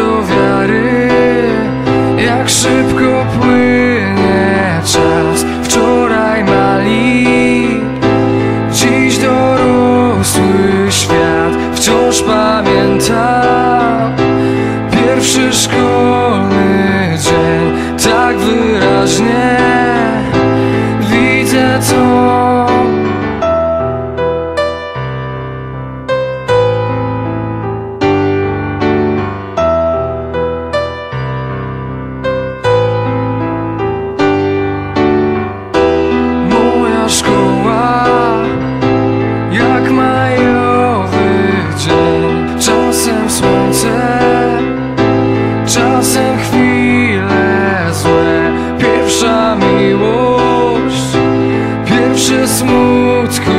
do wiary, jak szybko płynie. smutku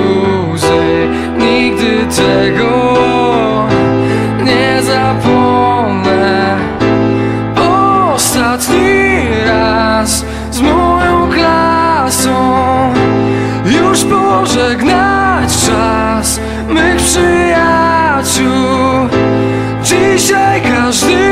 Nigdy tego nie zapomnę. Ostatni raz z moją klasą Już pożegnać czas mych przyjaciół. Dzisiaj każdy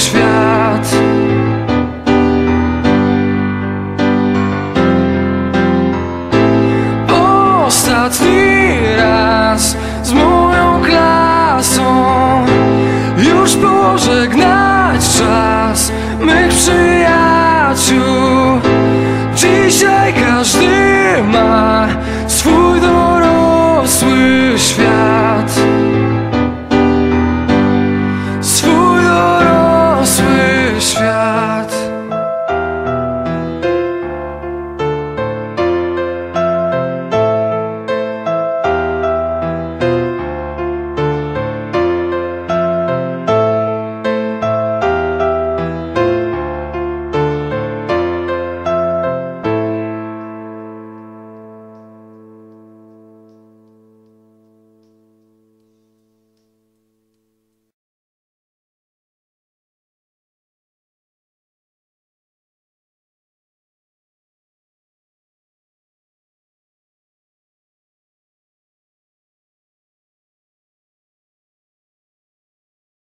świat.